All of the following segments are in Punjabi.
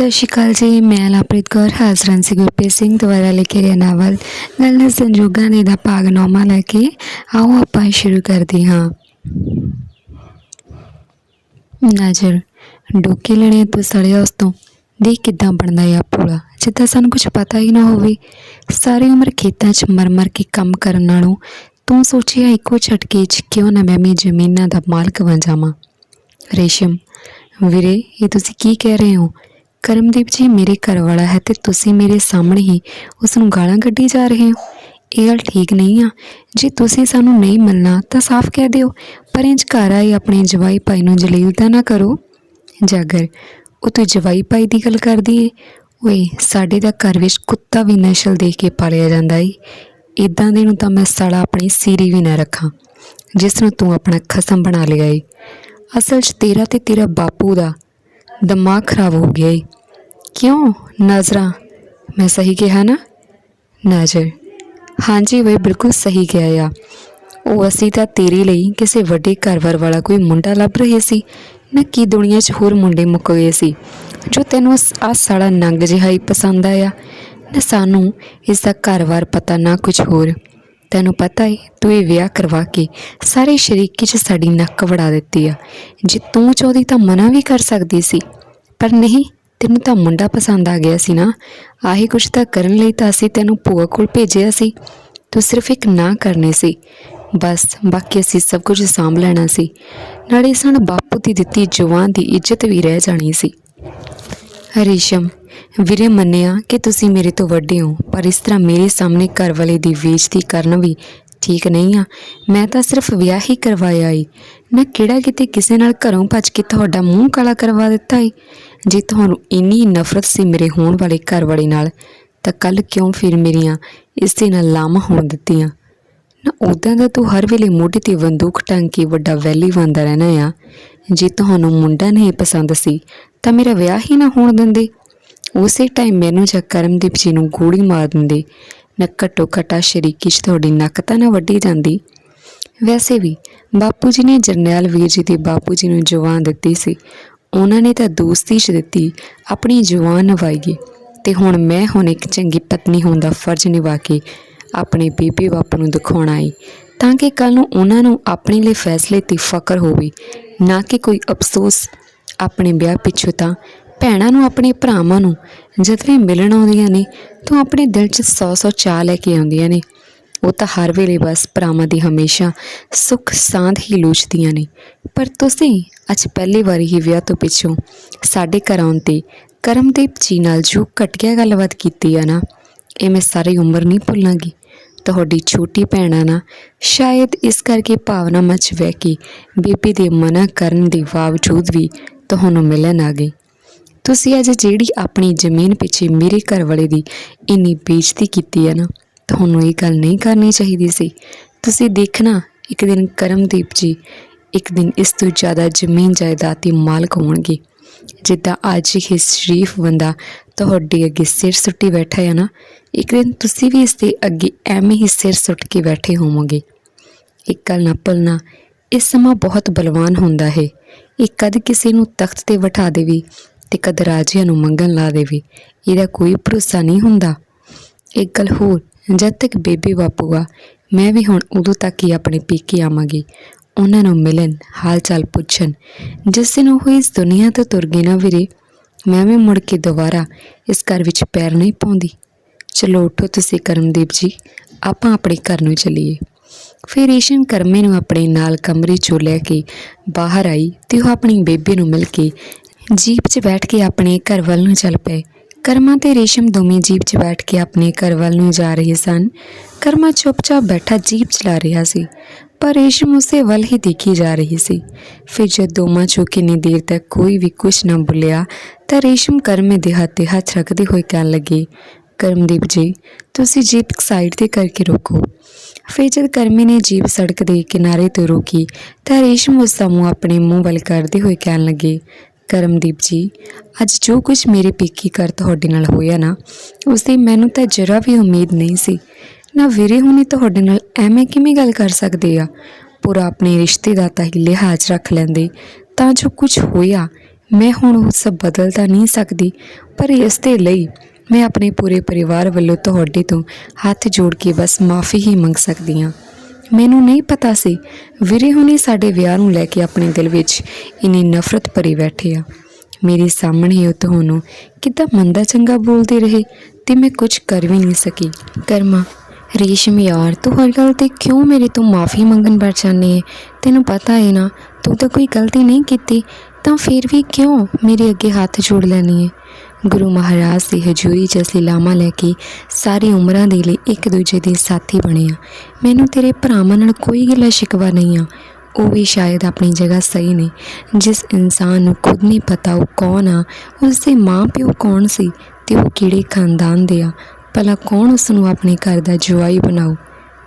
ਸਤਿ ਸ਼੍ਰੀ ਅਕਾਲ ਜੀ, ਮੈਂ ਲਾਪ੍ਰੀਤ ਕੌਰ, ਹਾਜ਼ਰਾਂ ਸੀ ਗੁਰਪ੍ਰੀਤ ਸਿੰਘ ਦੁਆਰਾ ਲਿਖੇ ਗਏ ਨਾਵਲ ਗੱਲ ਸੰਜੋਗਾਂ ਦੇ ਦਾ ਭਾਗ ਨੌਵਾਂ ਲੈ ਕੇ। ਆਓ ਆਪਾਂ ਸ਼ੁਰੂ ਕਰਦੇ ਹਾਂ। ਨਜ਼ਰ, ਡੋਕੇ ਲੈਣੇ ਤੋਂ ਸੜਿਆ ਉਸ ਤੋਂ। ਦੇਖ ਕਿਦਾਂ ਬਣਦਾ ਆ ਪੂਲਾ ਜਿੱਦਾਂ ਸਾਨੂੰ ਕੁਝ ਪਤਾ ਹੀ ਨਾ ਹੋਵੇ। ਸਾਰੀ ਉਮਰ ਖੇਤਾਂ 'ਚ ਮਰ-ਮਰ ਕੇ ਕੰਮ ਕਰਨ ਨਾਲੋਂ ਤੂੰ ਸੋਚਿਆ ਇੱਕੋ ਝਟਕੇ 'ਚ ਕਿਉਂ ਨਾ ਮੈਂ ਵੀ ਜ਼ਮੀਨਾਂ ਦਾ ਮਾਲਕ ਬਣ ਜਾਵਾਂ? ਰੇਸ਼ਮ, ਵੀਰੇ, ਇਹ ਤੁਸੀਂ ਕੀ ਕਹਿ ਰਹੇ ਹੋ? ਕਰਮਦੀਪ ਜੀ ਮੇਰੇ ਘਰ ਵਾਲਾ ਹੈ ਤੇ ਤੁਸੀਂ ਮੇਰੇ ਸਾਹਮਣੇ ਹੀ ਉਸ ਨੂੰ ਗਾਲਾਂ ਕੱਢੀ ਜਾ ਰਹੇ ਹੋ। ਇਹ ਗੱਲ ਠੀਕ ਨਹੀਂ ਆ। ਜੇ ਤੁਸੀਂ ਸਾਨੂੰ ਨਹੀਂ ਮਿਲਣਾ ਤਾਂ ਸਾਫ਼ ਕਹਿ ਦਿਓ, ਪਰ ਇੰਜ ਘਰ ਆਏ ਆਪਣੇ ਜਵਾਈ ਭਾਈ ਨੂੰ ਜਲੀਲ ਤਾਂ ਨਾ ਕਰੋ। ਜਾਗਰ, ਉਹ ਤੂੰ ਜਵਾਈ ਭਾਈ ਦੀ ਗੱਲ ਕਰਦੀ ਏ? ਓਏ, ਸਾਡੇ ਦਾ ਘਰ ਵਿੱਚ ਕੁੱਤਾ ਵੀ ਨਸ਼ਲ ਦੇਖ ਕੇ ਪਾਲਿਆ ਜਾਂਦਾ ਏ। ਇਦਾਂ ਦੇ ਨੂੰ ਤਾਂ ਮੈਂ ਸਾਲਾ ਆਪਣੀ ਸੀਰੀ ਵੀ ਨਾ ਰੱਖਾਂ, ਜਿਸ ਨੂੰ ਤੂੰ ਆਪਣਾ ਖਸਮ ਬਣਾ ਲਿਆ ਏ। ਅਸਲ 'ਚ ਤੇਰਾ ਤੇ ਤੇਰਾ ਬਾਪੂ ਦਾ ਦਿਮਾਗ ਖਰਾਬ ਹੋ ਗਿਆ ਏ। ਕਿਉਂ? ਨਜ਼ਰਾ। ਮੈਂ ਸਹੀ ਕਿਹਾ ਨਾ? ਨਜ਼ਰ। ਹਾਂਜੀ, ਵੇ ਬਿਲਕੁਲ ਸਹੀ ਕਿਹਾ ਆ। ਉਹ ਅਸੀਂ ਤਾਂ ਤੇਰੇ ਲਈ ਕਿਸੇ ਵੱਡੇ ਘਰਵਾਰ ਵਾਲਾ ਕੋਈ ਮੁੰਡਾ ਲੱਭ ਰਹੇ ਸੀ। ਨਾ ਕੀ ਦੁਨੀਆ 'ਚ ਹੋਰ ਮੁੰਡੇ ਮੁੱਕ ਗਏ ਸੀ। ਜੋ ਤੈਨੂੰ ਆ ਸਾਲਾ ਨੰਗ ਜਿਹਾ ਹੀ ਪਸੰਦ ਆਇਆ। ਨਾ ਸਾਨੂੰ ਇਸ ਦਾ ਘਰਵਾਰ ਪਤਾ ਨਾ ਕੁਝ ਹੋਰ। ਤੈਨੂੰ ਪਤਾ ਏ, ਤੂੰ ਇਹ ਵਿਆਹ ਕਰਵਾ ਕੇ ਸਾਰੇ ਸ਼ਰੀਕੇ 'ਚ ਸਾਡੀ ਨੱਕ ਵੜਾ ਦਿੱਤੀ ਆ। ਜੇ ਤੂੰ ਚਾਹਦੀ ਤਾਂ ਮਨਾ ਵੀ ਕਰ ਸਕਦੀ ਸੀ, ਪਰ ਨਹੀਂ, ਤੈਨੂੰ ਤਾਂ ਮੁੰਡਾ ਪਸੰਦ ਆ ਗਿਆ ਸੀ ਨਾ। ਆਹੀ ਕੁਝ ਤਾਂ ਕਰਨ ਲਈ ਤਾਂ ਅਸੀਂ ਤੈਨੂੰ ਭੂਆ ਕੋਲ ਭੇਜਿਆ ਸੀ। ਤੂੰ ਸਿਰਫ ਇੱਕ ਨਾ ਕਰਨੀ ਸੀ। ਬਸ, ਬਾਕੀ ਅਸੀਂ ਸਭ ਕੁਝ ਸਾਂਭ ਲੈਣਾ ਸੀ। ਨਾਲੇ ਸਾਨੂੰ ਬਾਪੂ ਦੀ ਦਿੱਤੀ ਜਵਾਨ ਦੀ ਇੱਜ਼ਤ ਵੀ ਰਹਿ ਜਾਣੀ ਸੀ। ਹਰੀਸ਼ਮ ਵੀਰੇ ਮੰਨਿਆ ਕਿ ਤੁਸੀਂ ਮੇਰੇ ਤੋਂ ਵੱਡੇ ਹੋ, ਪਰ ਇਸ ਤਰ੍ਹਾਂ ਮੇਰੇ ਸਾਹਮਣੇ ਘਰ ਵਾਲੇ ਦੀ ਬੇਇੱਜ਼ਤੀ ਕਰਨ ਵੀ ਠੀਕ ਨਹੀਂ ਆ। ਮੈਂ ਤਾਂ ਸਿਰਫ ਵਿਆਹ ਹੀ ਕਰਵਾਇਆ ਈ ਨਾ ਕਿਹੜਾ ਕਿਤੇ ਕਿਸੇ ਨਾਲ ਘਰੋਂ ਭੱਜ ਕੇ ਤੁਹਾਡਾ ਮੂੰਹ ਕਾਲਾ ਕਰਵਾ ਦਿੱਤਾ ਈ ਜੇ ਤੁਹਾਨੂੰ ਇੰਨੀ ਨਫ਼ਰਤ ਸੀ ਮੇਰੇ ਹੋਣ ਵਾਲੇ ਘਰ ਵਾਲੇ ਨਾਲ, ਤਾਂ ਕੱਲ ਕਿਉਂ ਫਿਰ ਮੇਰੀਆਂ ਇਸ ਦੇ ਨਾਲ ਲਾਮਾ ਹੋਣ ਦਿੱਤੀਆਂ? ਨਾ ਉਦਾਂ ਦਾ ਤੂੰ ਹਰ ਵੇਲੇ ਮੋਢੇ ਤੇ ਬੰਦੂਕ ਟੰਗ ਕੇ ਵੱਡਾ ਵੈਲੀ ਬੰਦਾ ਰਹਿਣਾ ਆ। ਜੇ ਤੁਹਾਨੂੰ ਮੁੰਡਾ ਨਹੀਂ ਪਸੰਦ ਸੀ, ਤਾਂ ਮੇਰਾ ਵਿਆਹ ਹੀ ਨਾ ਹੋਣ ਦਿੰਦੇ। ਉਸੇ ਟਾਈਮ ਮੈਨੂੰ ਜਾਂ ਕਰਮਦੀਪ ਜੀ ਨੂੰ ਗੋਲੀ ਮਾਰ ਦਿੰਦੇ। ਨਾ ਘੱਟੋ ਘਟਾ ਸ਼ਰੀਕੀ 'ਚ ਤੁਹਾਡੀ ਨੱਕ ਤਾਂ ਨਾ ਵੱਢੀ ਜਾਂਦੀ। ਵੈਸੇ ਵੀ ਬਾਪੂ ਜੀ ਨੇ ਜਰਨੈਲ ਵੀਰ ਜੀ ਦੇ ਬਾਪੂ ਜੀ ਨੂੰ ਜਵਾਨ ਦਿੱਤੀ ਸੀ। ਉਹਨਾਂ ਨੇ ਤਾਂ ਦੋਸਤੀ 'ਚ ਦਿੱਤੀ, ਆਪਣੀ ਜਵਾਨ ਨਿਭਾਈ ਤੇ ਹੁਣ ਮੈਂ ਹੁਣ ਇੱਕ ਚੰਗੀ ਪਤਨੀ ਹੋਣ ਦਾ ਫਰਜ਼ ਨਿਭਾ ਕੇ ਆਪਣੇ ਬੀਬੀ ਬਾਪੂ ਨੂੰ ਦਿਖਾਉਣਾ ਏ ਤਾਂ ਕਿ ਕੱਲ ਨੂੰ ਉਹਨਾਂ ਨੂੰ ਆਪਣੇ ਲਈ ਫੈਸਲੇ ਤੇ ਫਕਰ ਹੋਵੇ, ਨਾ ਕਿ ਕੋਈ ਅਫਸੋਸ ਆਪਣੇ ਵਿਆਹ ਪਿੱਛੋਂ ਤਾਂ ਭੈਣਾਂ ਨੂੰ, ਆਪਣੇ ਭਰਾਵਾਂ ਨੂੰ ਜਦ ਵੀ ਮਿਲਣ ਆਉਂਦੀਆਂ ਨੇ, ਤਾਂ ਆਪਣੇ ਦਿਲ 'ਚ ਸੌ ਸੌ ਚਾਹ ਲੈ ਕੇ ਆਉਂਦੀਆਂ ਨੇ। ਉਹ ਤਾਂ ਹਰ ਵੇਲੇ ਬਸ ਭਰਾਵਾਂ ਦੀ ਹਮੇਸ਼ਾ ਸੁੱਖ ਸਾਂਦ ਹੀ ਲੋਚਦੀਆਂ ਨੇ। ਪਰ ਤੁਸੀਂ ਅੱਜ ਪਹਿਲੀ ਵਾਰੀ ਹੀ ਵਿਆਹ ਤੋਂ ਪਿੱਛੋਂ ਸਾਡੇ ਘਰ ਆਉਣ ਤੇ ਕਰਮਦੀਪ ਜੀ ਨਾਲ ਜੋ ਘਟਿਆ ਗੱਲਬਾਤ ਕੀਤੀ ਆ ਨਾ, ਇਹ ਮੈਂ ਸਾਰੀ ਉਮਰ ਨਹੀਂ ਭੁੱਲਾਂਗੀ। ਤੁਹਾਡੀ ਛੋਟੀ ਭੈਣਾਂ ਨਾ, ਸ਼ਾਇਦ ਇਸ ਕਰਕੇ ਭਾਵਨਾ ਮਚ ਵਹਿ ਕੇ ਬੀਬੀ ਦੇ ਮਨਾ ਕਰਨ ਦੇ ਬਾਵਜੂਦ ਵੀ ਤੁਹਾਨੂੰ ਮਿਲਣ ਆ ਗਈ। ਤੁਸੀਂ ਅੱਜ ਜਿਹੜੀ ਆਪਣੀ ਜ਼ਮੀਨ ਪਿੱਛੇ ਮੇਰੇ ਘਰ ਵਾਲੇ ਦੀ ਇੰਨੀ ਬੇਇੱਜ਼ਤੀ ਕੀਤੀ ਹੈ ਨਾ, ਤੁਹਾਨੂੰ ਇਹ ਗੱਲ ਨਹੀਂ ਕਰਨੀ ਚਾਹੀਦੀ ਸੀ। ਤੁਸੀਂ ਦੇਖਣਾ, ਇੱਕ ਦਿਨ ਕਰਮਦੀਪ ਜੀ, ਇੱਕ ਦਿਨ ਇਸ ਤੋਂ ਜ਼ਿਆਦਾ ਜ਼ਮੀਨ ਜਾਇਦਾਦ ਦੇ ਮਾਲਕ ਹੋਣਗੇ। ਜਿੱਦਾਂ ਅੱਜ ਇਹ ਸ਼ਰੀਫ ਬੰਦਾ ਤੁਹਾਡੇ ਅੱਗੇ ਸਿਰ ਸੁੱਟੀ ਬੈਠਾ ਹੈ ਨਾ, ਇੱਕ ਦਿਨ ਤੁਸੀਂ ਵੀ ਇਸ ਦੇ ਅੱਗੇ ਐਵੇਂ ਹੀ ਸਿਰ ਸੁੱਟ ਕੇ ਬੈਠੇ ਹੋਵੋਗੇ। ਇੱਕ ਗੱਲ ਨਾ ਭੁੱਲਣਾ, ਇਸ ਸਮਾਂ ਬਹੁਤ ਬਲਵਾਨ ਹੁੰਦਾ ਹੈ। ਇਹ ਕਦ ਕਿਸੇ ਨੂੰ ਤਖਤ ਤੇ ਬਿਠਾ ਦੇਵੇ ਤੇ ਕਦ ਰਾਜਿਆਂ ਨੂੰ ਮੰਗਣ ਲਾ ਦੇਵੇ। ਇਹਦਾ ਕੋਈ ਭਰੋਸਾ ਨਹੀਂ ਹੁੰਦਾ। ਇੱਕ ਗੱਲ ਹੋਰ, ਜਦ ਤੱਕ ਬੇਬੇ ਬਾਪੂ ਆ, ਮੈਂ ਵੀ ਹੁਣ ਉਦੋਂ ਤੱਕ ਹੀ ਆਪਣੇ ਪੇਕੇ ਆਵਾਂਗੀ। ਉਹਨਾਂ ਨੂੰ ਮਿਲਣ ਹਾਲ ਚਾਲ ਪੁੱਛਣ। ਜਿਸ ਦਿਨ ਉਹ ਇਸ ਦੁਨੀਆ ਤੋਂ ਤੁਰ ਗਏ ਨਾ ਵੀਰੇ, ਮੈਂ ਵੀ ਮੁੜ ਕੇ ਦੁਬਾਰਾ ਇਸ ਘਰ ਵਿੱਚ ਪੈਰ ਨਹੀਂ ਪਾਉਂਦੀ। ਚਲੋ ਉੱਠੋ ਤੁਸੀਂ ਕਰਮਦੀਪ ਜੀ, ਆਪਾਂ ਆਪਣੇ ਘਰ ਨੂੰ ਚੱਲੀਏ। ਫਿਰ ਈਸ਼ਨ ਕਰਮੇ ਨੂੰ ਆਪਣੇ ਨਾਲ ਕਮਰੇ ਚੋਂ ਲੈ ਕੇ ਬਾਹਰ ਆਈ ਤੇ ਉਹ ਆਪਣੀ ਬੇਬੇ ਨੂੰ ਮਿਲ ਕੇ ਜੀਪ 'ਚ ਬੈਠ ਕੇ ਆਪਣੇ ਘਰ ਵੱਲ ਨੂੰ ਚੱਲ ਪਏ। ਕਰਮਾ ਤੇ ਰੇਸ਼ਮ ਦੋਵੇਂ ਜੀਪ 'ਚ ਬੈਠ ਕੇ ਆਪਣੇ ਘਰ ਵੱਲ ਨੂੰ ਜਾ ਰਹੇ ਸਨ। ਕਰਮਾ ਚੁੱਪਚਾਪ ਬੈਠਾ ਜੀਪ ਚਲਾ ਰਿਹਾ ਸੀ, ਪਰ ਰੇਸ਼ਮ ਉਸੇ ਵੱਲ ਹੀ ਦੇਖੀ ਜਾ ਰਹੀ ਸੀ। ਫਿਰ ਜਦ ਦੋਵਾਂ ਚੋਂ ਕਿੰਨੀ ਦੇਰ ਤੱਕ ਕੋਈ ਵੀ ਕੁਝ ਨਾ ਬੁਲਿਆ, ਤਾਂ ਰੇਸ਼ਮ ਕਰਮੇ ਦੇ ਹੱਥ ਤੇ ਹੱਥ ਰੱਖਦੇ ਹੋਏ ਕਹਿਣ ਲੱਗੀ, ਕਰਮਦੀਪ ਜੀ, ਤੁਸੀਂ ਜੀਪ ਸਾਈਡ ਤੇ ਕਰਕੇ ਰੋਕੋ। ਫਿਰ ਜਦ ਕਰਮੀ ਨੇ ਜੀਪ ਸੜਕ ਦੇ ਕਿਨਾਰੇ ਤੋਂ ਰੋਕੀ, ਤਾਂ ਰੇਸ਼ਮ ਉਸ ਦਾ ਮੂੰਹ ਆਪਣੇ ਮੂੰਹ ਵੱਲ ਕਰਦੇ ਹੋਏ ਕਹਿਣ ਲੱਗੇ ਕਰਮਦੀਪ ਜੀ, ਅੱਜ ਜੋ ਕੁਝ ਮੇਰੇ ਪੇਕੀ ਘਰ ਤੁਹਾਡੇ ਨਾਲ ਹੋਇਆ ਨਾ ਉਸ ਦੀ ਮੈਨੂੰ ਤਾਂ ਜਰਾ ਵੀ ਉਮੀਦ ਨਹੀਂ ਸੀ। ਨਾ ਵੀਰੇ ਹੁਣੀ ਤੁਹਾਡੇ ਨਾਲ ਐਵੇਂ ਕਿਵੇਂ ਗੱਲ ਕਰ ਸਕਦੇ ਆ? ਪੂਰਾ ਆਪਣੇ ਰਿਸ਼ਤੇ ਦਾ ਤਾਂ ਹੀ ਲਿਹਾਜ਼ ਰੱਖ ਲੈਂਦੇ, ਤਾਂ ਜੋ ਕੁਝ ਹੋਇਆ, ਮੈਂ ਹੁਣ ਉਹ ਸਭ ਬਦਲ ਤਾਂ ਨਹੀਂ ਸਕਦੀ, ਪਰ ਇਸ ਦੇ ਲਈ ਮੈਂ ਆਪਣੇ ਪੂਰੇ ਪਰਿਵਾਰ ਵੱਲੋਂ ਤੁਹਾਡੇ ਤੋਂ ਹੱਥ ਜੋੜ ਕੇ ਬਸ ਮਾਫੀ ਹੀ ਮੰਗ ਸਕਦੀ ਹਾਂ। ਮੈਨੂੰ ਨਹੀਂ ਪਤਾ ਸੀ। ਵੀਰੇ ਹੁਣੇ ਸਾਡੇ ਵਿਆਹ ਨੂੰ ਲੈ ਕੇ ਆਪਣੇ ਦਿਲ ਵਿੱਚ ਇੰਨੀ ਨਫ਼ਰਤ ਭਰੀ ਬੈਠੇ ਆ। ਮੇਰੇ ਸਾਹਮਣੇ ਉਹ ਤੁਹਾਨੂੰ ਕਿੱਦਾਂ ਮੰਦਾ ਚੰਗਾ ਬੋਲਦੇ ਰਹੇ ਤੇ ਮੈਂ ਕੁਝ ਕਰ ਵੀ ਨਹੀਂ ਸਕੀ। ਕਰਮਾ, ਰੇਸ਼ਮ ਯਾਰ, ਤੂੰ ਹਰ ਗੱਲ ਤੇ ਕਿਉਂ ਮੇਰੇ ਤੋਂ ਮਾਫੀ ਮੰਗਣ ਬੈਠ ਜਾਂਦੀ ਹੈ ਤੈਨੂੰ ਪਤਾ ਹੈ ਨਾ, ਤੂੰ ਤਾਂ ਕੋਈ ਗਲਤੀ ਨਹੀਂ ਕੀਤੀ, ਤਾਂ ਫਿਰ ਵੀ ਕਿਉਂ ਮੇਰੇ ਅੱਗੇ ਹੱਥ ਜੋੜ ਲੈਣੀ ਹੈ ਗੁਰੂ ਮਹਾਰਾਜ ਦੀ ਹਜ਼ੂਰੀ 'ਚ ਅਸੀਂ ਲਾਮਾ ਲੈ ਕੇ ਸਾਰੀ ਉਮਰਾਂ ਦੇ ਲਈ ਇੱਕ ਦੂਜੇ ਦੇ ਸਾਥੀ ਬਣੇ ਆ ਮੈਨੂੰ ਤੇਰੇ ਭਰਾਵਾਂ ਨਾਲ ਕੋਈ ਗਿਲਾ ਸ਼ਿਕਵਾ ਨਹੀਂ ਆ। ਉਹ ਵੀ ਸ਼ਾਇਦ ਆਪਣੀ ਜਗ੍ਹਾ ਸਹੀ ਨੇ। ਜਿਸ ਇਨਸਾਨ ਨੂੰ ਖੁਦ ਨਹੀਂ ਪਤਾ ਉਹ ਕੌਣ ਆ ਉਸ ਦੇ ਮਾਂ ਪਿਓ ਕੌਣ ਸੀ ਤੇ ਉਹ ਕਿਹੜੇ ਖਾਨਦਾਨ ਦੇ ਆ। ਭਲਾ ਕੌਣ ਉਸ ਨੂੰ ਆਪਣੇ ਘਰ ਦਾ ਜਵਾਈ ਬਣਾਉ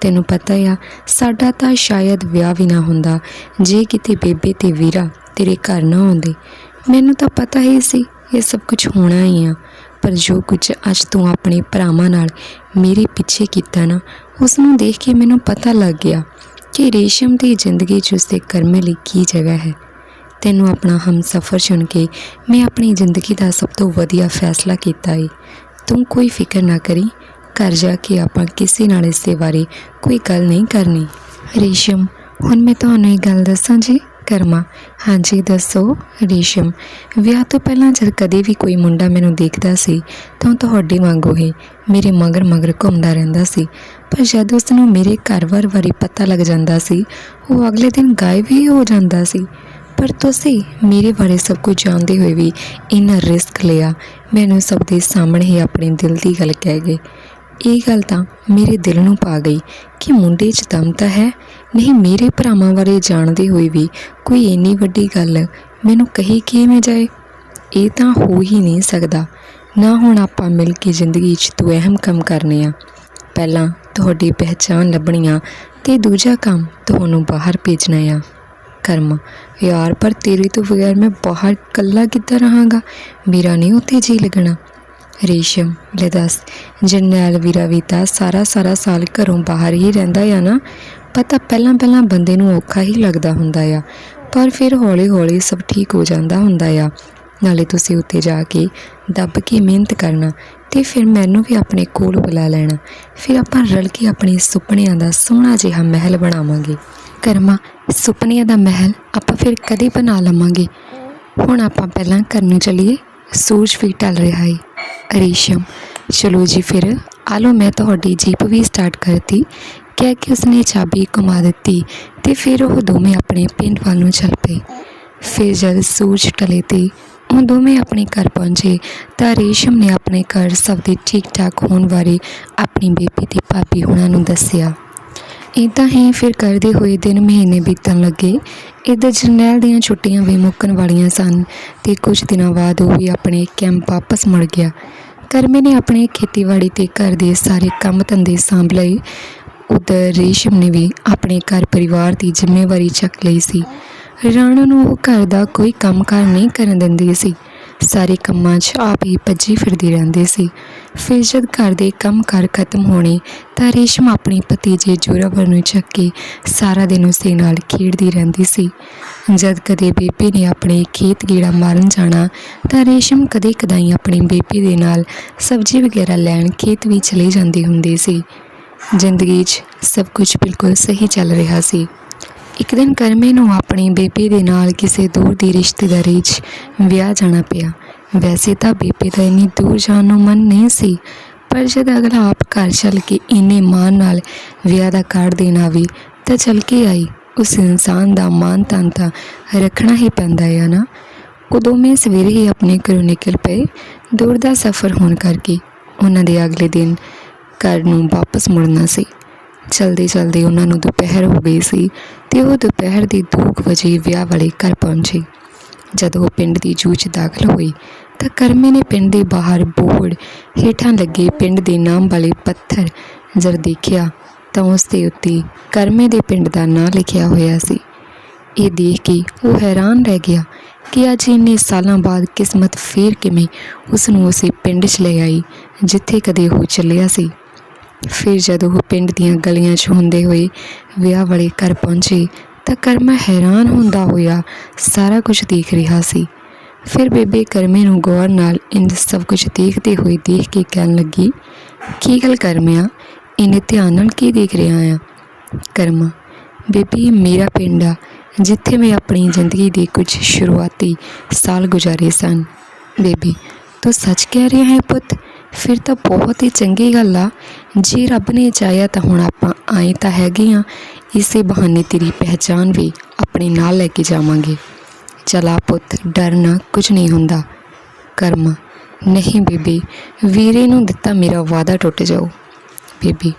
ਤੈਨੂੰ ਪਤਾ ਆ, ਸਾਡਾ ਤਾਂ ਸ਼ਾਇਦ ਵਿਆਹ ਵੀ ਨਾ ਹੁੰਦਾ। ਜੇ ਕਿਤੇ ਬੇਬੇ ਤੇ ਵੀਰਾ ਤੇਰੇ ਘਰ ਨਾ ਆਉਂਦੇ, ਮੈਨੂੰ ਤਾਂ ਪਤਾ ਹੀ ਸੀ ਇਹ ਸਭ ਕੁਝ ਹੋਣਾ ਹੀ ਆ। ਪਰ ਜੋ ਕੁਝ ਅੱਜ ਤੂੰ ਆਪਣੇ ਭਰਾਵਾਂ ਨਾਲ ਮੇਰੇ ਪਿੱਛੇ ਕੀਤਾ ਨਾ ਉਸ ਨੂੰ ਦੇਖ ਕੇ ਮੈਨੂੰ ਪਤਾ ਲੱਗ ਗਿਆ ਕਿ ਰੇਸ਼ਮ ਦੀ ਜ਼ਿੰਦਗੀ 'ਚ ਉਸਦੇ ਕਰਮ ਲਈ ਕੀ ਜਗ੍ਹਾ ਹੈ। ਤੈਨੂੰ ਆਪਣਾ ਹਮਸਫਰ ਚੁਣ ਕੇ ਮੈਂ ਆਪਣੀ ਜ਼ਿੰਦਗੀ ਦਾ ਸਭ ਤੋਂ ਵਧੀਆ ਫੈਸਲਾ ਕੀਤਾ ਏ। ਤੂੰ ਕੋਈ ਫਿਕਰ ਨਾ ਕਰੀ, ਘਰ ਜਾ ਕੇ ਆਪਾਂ ਕਿਸੇ ਨਾਲ ਇਸ ਦੇ ਬਾਰੇ ਕੋਈ ਗੱਲ ਨਹੀਂ ਕਰਨੀ। ਰੇਸ਼ਮ, ਹੁਣ ਮੈਂ ਤੁਹਾਨੂੰ ਇਹ ਗੱਲ ਦੱਸਾਂ ਜੀ। ਕਰਮਾ। ਹਾਂਜੀ, ਦੱਸੋ, ਰੇਸ਼ਮ, ਵਿਆਹ ਤੋਂ ਪਹਿਲਾਂ ਜਦ ਕਦੇ ਵੀ ਕੋਈ ਮੁੰਡਾ ਮੈਨੂੰ ਦੇਖਦਾ ਸੀ, ਤਾਂ ਉਹ ਤੁਹਾਡੇ ਵਾਂਗੂ ਹੀ ਮੇਰੇ ਮਗਰ ਮਗਰ ਘੁੰਮਦਾ ਰਹਿੰਦਾ ਸੀ। ਪਰ ਜਦ ਉਸ ਨੂੰ ਮੇਰੇ ਘਰ ਵਾਰ ਵਾਰੀ ਪਤਾ ਲੱਗ ਜਾਂਦਾ ਸੀ, ਉਹ ਅਗਲੇ ਦਿਨ ਗਾਇਬ ਹੀ ਹੋ ਜਾਂਦਾ ਸੀ। ਪਰ ਤੁਸੀਂ ਮੇਰੇ ਬਾਰੇ ਸਭ ਕੁਝ ਜਾਣਦੇ ਹੋਏ ਵੀ ਇੰਨਾ ਰਿਸਕ ਲਿਆ, ਮੈਨੂੰ ਸਭ ਦੇ ਸਾਹਮਣੇ ਹੀ ਆਪਣੇ ਦਿਲ ਦੀ ਗੱਲ ਕਹਿ ਗਏ। ਇਹ ਗੱਲ ਤਾਂ ਮੇਰੇ ਦਿਲ ਨੂੰ ਪਾ ਗਈ ਕਿ ਮੁੰਡੇ 'ਚ ਦਮ ਤਾਂ ਹੈ। ਨਹੀਂ, ਮੇਰੇ ਭਰਾਵਾਂ ਬਾਰੇ ਜਾਣਦੇ ਹੋਏ ਵੀ ਕੋਈ ਇੰਨੀ ਵੱਡੀ ਗੱਲ ਮੈਨੂੰ ਕਹੀ ਕਿਵੇਂ ਜਾਏ? ਇਹ ਤਾਂ ਹੋ ਹੀ ਨਹੀਂ ਸਕਦਾ। ਨਾ ਹੁਣ ਆਪਾਂ ਮਿਲ ਕੇ ਜ਼ਿੰਦਗੀ 'ਚ ਦੋ ਅਹਿਮ ਕੰਮ ਕਰਨੇ ਆ। ਪਹਿਲਾਂ ਤੁਹਾਡੀ ਪਹਿਚਾਨ ਲੱਭਣੀ ਆ ਤੇ ਦੂਜਾ ਕੰਮ ਤੁਹਾਨੂੰ ਬਾਹਰ ਭੇਜਣਾ ਆ। ਕਰਮ, ਯਾਰ ਪਰ ਤੇਰੇ ਤੋਂ ਬਗੈਰ ਮੈਂ ਬਾਹਰ ਇਕੱਲਾ ਕਿੱਦਾਂ ਰਹਾਂਗਾ? ਮੇਰਾ ਨਹੀਂ ਉੱਥੇ ਜੀ ਲੱਗਣਾ। ਰੇਸ਼ਮ ਲੈ ਦੱਸ, ਜਰਨੈਲ ਵੀਰਾ ਵੀ ਤਾਂ ਸਾਰਾ ਸਾਰਾ ਸਾਲ ਘਰੋਂ ਬਾਹਰ ਹੀ ਰਹਿੰਦਾ ਆ ਨਾ। ਪਤਾ ਪਹਿਲਾਂ ਪਹਿਲਾਂ ਬੰਦੇ ਨੂੰ ਔਖਾ ਹੀ ਲੱਗਦਾ ਹੁੰਦਾ ਆ। ਪਰ ਫਿਰ ਹੌਲੀ ਹੌਲੀ ਸਭ ਠੀਕ ਹੋ ਜਾਂਦਾ ਹੁੰਦਾ ਆ। ਨਾਲੇ ਤੁਸੀਂ ਉੱਤੇ ਜਾ ਕੇ ਦੱਬ ਕੇ ਮਿਹਨਤ ਕਰਨਾ ਤੇ ਫਿਰ ਮੈਨੂੰ ਵੀ ਆਪਣੇ ਕੋਲ ਬੁਲਾ ਲੈਣਾ। ਫਿਰ ਆਪਾਂ ਰਲ ਕੇ ਆਪਣੇ ਸੁਪਨਿਆਂ ਦਾ ਸੋਹਣਾ ਜਿਹਾ ਮਹਿਲ ਬਣਾਵਾਂਗੇ। ਕਰਮਾ, ਸੁਪਨਿਆਂ ਦਾ ਮਹਿਲ ਆਪਾਂ ਫਿਰ ਕਦੇ ਬਣਾ ਲਵਾਂਗੇ। ਹੁਣ ਆਪਾਂ ਪਹਿਲਾਂ ਘਰ ਨੂੰ ਚੱਲੀਏ। ਸੂਰਜ ਵੀ ਢਲ ਰਿਹਾ ਹੈ ਰੇਸ਼ਮ, ਚਲੋ ਜੀ ਫਿਰ, ਆ ਲਓ ਮੈਂ ਤੁਹਾਡੀ ਜੀਪ ਵੀ ਸਟਾਰਟ ਕਰਤੀ। ਕਹਿ ਕੇ ਉਸਨੇ ਚਾਬੀ ਘੁਮਾ ਦਿੱਤੀ ਤੇ ਫਿਰ ਉਹ ਦੋਵੇਂ ਆਪਣੇ ਪਿੰਡ ਵੱਲ ਨੂੰ ਚੱਲ ਪਏ। ਫਿਰ ਜਦ ਸੂਰਜ ਢਲੇ ਤੇ ਉਹ ਦੋਵੇਂ ਆਪਣੇ ਘਰ ਪਹੁੰਚੇ ਤਾਂ ਰੇਸ਼ਮ ਨੇ ਆਪਣੇ ਘਰ ਸਭ ਦੇ ਠੀਕ ਠਾਕ ਹੋਣ ਬਾਰੇ ਆਪਣੀ ਬੇਬੀ ਤੇ ਭਾਬੀ ਹੁਣਾਂ ਨੂੰ ਦੱਸਿਆ। ਇੱਦਾਂ ਹੀ ਫਿਰ ਕਰਦੇ ਹੋਏ ਦਿਨ ਮਹੀਨੇ ਬੀਤਣ ਲੱਗੇ। ਇੱਧਰ ਜਰਨੈਲ ਦੀਆਂ ਛੁੱਟੀਆਂ ਵੀ ਮੁੱਕਣ ਵਾਲੀਆਂ ਸਨ ਤੇ ਕੁਝ ਦਿਨਾਂ ਬਾਅਦ ਉਹ ਵੀ ਆਪਣੇ ਕੈਂਪ ਵਾਪਸ ਮੁੜ ਗਿਆ। ਕਰਮੇ ਨੇ ਆਪਣੇ ਖੇਤੀਬਾੜੀ ਤੇ ਘਰ ਦੇ ਸਾਰੇ ਕੰਮ ਧੰਦੇ ਸਾਂਭ ਲਏ। ਉਧਰ ਰੇਸ਼ਮ ਨੇ ਵੀ ਆਪਣੇ ਘਰ ਪਰਿਵਾਰ ਦੀ ਜ਼ਿੰਮੇਵਾਰੀ ਚੱਕ ਲਈ ਸੀ। ਰਾਣਾ ਨੂੰ ਉਹ ਘਰ ਦਾ ਕੋਈ ਕੰਮਕਾਰ ਨਹੀਂ ਕਰਨ ਦਿੰਦੀ ਸੀ। ਸਾਰੇ ਕੰਮਾਂ 'ਚ ਆਪ ਹੀ ਭੱਜੀ ਫਿਰਦੀ ਰਹਿੰਦੀ ਸੀ। ਫਿਰ ਜਦ ਘਰ ਦੇ ਕੰਮ ਕਾਰ ਖਤਮ ਹੋਣੇ, ਤਾਂ ਰੇਸ਼ਮ ਆਪਣੀ ਭਤੀਜੇ ਜੋਰਾਵਰ ਨੂੰ ਚੱਕ ਕੇ ਸਾਰਾ ਦਿਨ ਉਸੇ ਨਾਲ ਖੇਡਦੀ ਰਹਿੰਦੀ ਸੀ। ਜਦ ਕਦੇ ਬੇਬੇ ਨੇ ਆਪਣੇ ਖੇਤ ਗੇੜਾ ਮਾਰਨ ਜਾਣਾ, ਤਾਂ ਰੇਸ਼ਮ ਕਦੇ ਕਦਾਈ ਆਪਣੀ ਬੇਬੇ ਦੇ ਨਾਲ ਸਬਜ਼ੀ ਵਗੈਰਾ ਲੈਣ ਖੇਤ ਵੀ ਚਲੇ ਜਾਂਦੀ ਹੁੰਦੀ ਸੀ। ਜ਼ਿੰਦਗੀ 'ਚ ਸਭ ਕੁਝ ਬਿਲਕੁਲ ਸਹੀ ਚੱਲ ਰਿਹਾ ਸੀ। ਇੱਕ ਦਿਨ ਕਰਮੇ ਨੂੰ ਆਪਣੀ ਬੇਬੇ ਦੇ ਨਾਲ ਕਿਸੇ ਦੂਰ ਦੀ ਰਿਸ਼ਤੇਦਾਰੀ 'ਚ ਵਿਆਹ ਜਾਣਾ ਪਿਆ। ਵੈਸੇ ਤਾਂ ਬੇਬੇ ਦਾ ਇੰਨੀ ਦੂਰ ਜਾਣ ਨੂੰ ਮਨ ਨਹੀਂ ਸੀ, ਪਰ ਜਦ ਅਗਲਾ ਆਪ ਘਰ ਚੱਲ ਕੇ ਇੰਨੇ ਮਾਣ ਨਾਲ ਵਿਆਹ ਦਾ ਕਾਰਡ ਦੇਣ ਆਵੇ, ਤਾਂ ਚੱਲ ਕੇ ਆਈ। ਉਸ ਇਨਸਾਨ ਦਾ ਮਾਨ ਤਾਨ ਤਾਂ ਰੱਖਣਾ ਹੀ ਪੈਂਦਾ ਹੈ ਨਾ। ਉਦੋਂ ਮੈਂ ਸਵੇਰੇ ਹੀ ਆਪਣੇ ਘਰੋਂ ਨਿਕਲ ਪਏ, ਦੂਰ ਦਾ ਸਫ਼ਰ ਹੋਣ ਕਰਕੇ। ਉਹਨਾਂ ਦੇ ਅਗਲੇ ਦਿਨ ਘਰ ਨੂੰ ਵਾਪਸ ਮੁੜਨਾ ਸੀ। ਚਲਦੇ ਚਲਦੇ ਉਹਨਾਂ ਨੂੰ ਦੁਪਹਿਰ ਹੋ ਗਈ ਸੀ ਤੇ ਉਹ ਦੁਪਹਿਰ ਦੇ 2 ਵਜੇ ਵਿਆਹ ਵਾਲੇ ਘਰ ਪਹੁੰਚੇ। ਜਦੋਂ ਉਹ ਪਿੰਡ ਦੀ ਜੂ 'ਚ ਦਾਖਲ ਹੋਈ ਤਾਂ ਕਰਮੇ ਨੇ ਪਿੰਡ ਦੇ ਬਾਹਰ ਬੋਰਡ ਹੇਠਾਂ ਲੱਗੇ ਪਿੰਡ ਦੇ ਨਾਮ ਵਾਲੇ ਪੱਥਰ ਜਦ ਦੇਖਿਆ ਤਾਂ ਉਸ ਦੇ ਉੱਤੇ ਕਰਮੇ ਦੇ ਪਿੰਡ ਦਾ ਨਾਂ ਲਿਖਿਆ ਹੋਇਆ ਸੀ। ਇਹ ਦੇਖ ਕੇ ਉਹ ਹੈਰਾਨ ਰਹਿ ਗਿਆ ਕਿ ਅੱਜ ਇੰਨੇ ਸਾਲਾਂ ਬਾਅਦ ਕਿਸਮਤ ਫੇਰ ਕਿਵੇਂ ਉਸ ਨੂੰ ਉਸੇ ਪਿੰਡ 'ਚ ਲੈ ਆਈ, ਜਿੱਥੇ ਕਦੇ ਉਹ ਚੱਲਿਆ ਸੀ। ਫਿਰ ਜਦੋਂ ਉਹ ਪਿੰਡ ਦੀਆਂ ਗਲੀਆਂ 'ਚ ਹੁੰਦੇ ਹੋਏ ਵਿਆਹ ਵਾਲੇ ਘਰ ਪਹੁੰਚੇ ਤਾਂ ਕਰਮਾ ਹੈਰਾਨ ਹੁੰਦਾ ਹੋਇਆ ਸਾਰਾ ਕੁਝ ਦੇਖ ਰਿਹਾ ਸੀ। ਫਿਰ ਬੇਬੇ ਕਰਮੇ ਨੂੰ ਗੌਰ ਨਾਲ ਇੰਜ ਸਭ ਕੁਝ ਦੇਖਦੇ ਹੋਏ ਦੇਖ ਕੇ ਕਹਿਣ ਲੱਗੀ, ਕੀ ਗੱਲ ਕਰਮਿਆ? ਇਹਨੇ ਧਿਆਨ ਨਾਲ ਕੀ ਦੇਖ ਰਿਹਾ ਆ? ਕਰਮਾ, ਬੇਬੀ ਮੇਰਾ ਪਿੰਡ ਆ, ਜਿੱਥੇ ਮੈਂ ਆਪਣੀ ਜ਼ਿੰਦਗੀ ਦੇ ਕੁਝ ਸ਼ੁਰੂਆਤੀ ਸਾਲ ਗੁਜ਼ਾਰੇ ਸਨ। ਬੇਬੀ, ਤੂੰ ਸੱਚ ਕਹਿ ਰਿਹਾ ਹੈ ਪੁੱਤ? ਫਿਰ ਤਾਂ ਬਹੁਤ ਹੀ ਚੰਗੀ ਗੱਲ ਆ। ਜੇ ਰੱਬ ਨੇ ਚਾਹਿਆ ਤਾਂ ਹੁਣ ਆਪਾਂ ਆਏ ਤਾਂ ਹੈਗੇ ਆ। ਇਸੇ ਬਹਾਨੇ ਤੇਰੀ ਪਹਿਚਾਨ ਵੀ ਆਪਣੇ ਨਾਲ ਲੈ ਕੇ ਜਾਵਾਂਗੇ। ਚਲਾ ਪੁੱਤ ਡਰਨਾ ਕੁਝ ਨਹੀਂ ਹੁੰਦਾ। ਕਰਮ, ਨਹੀਂ ਬੀਬੀ, ਵੀਰੇ ਨੂੰ ਦਿੱਤਾ ਮੇਰਾ ਵਾਅਦਾ ਟੁੱਟ ਜਾਊ। ਬੀਬੀ,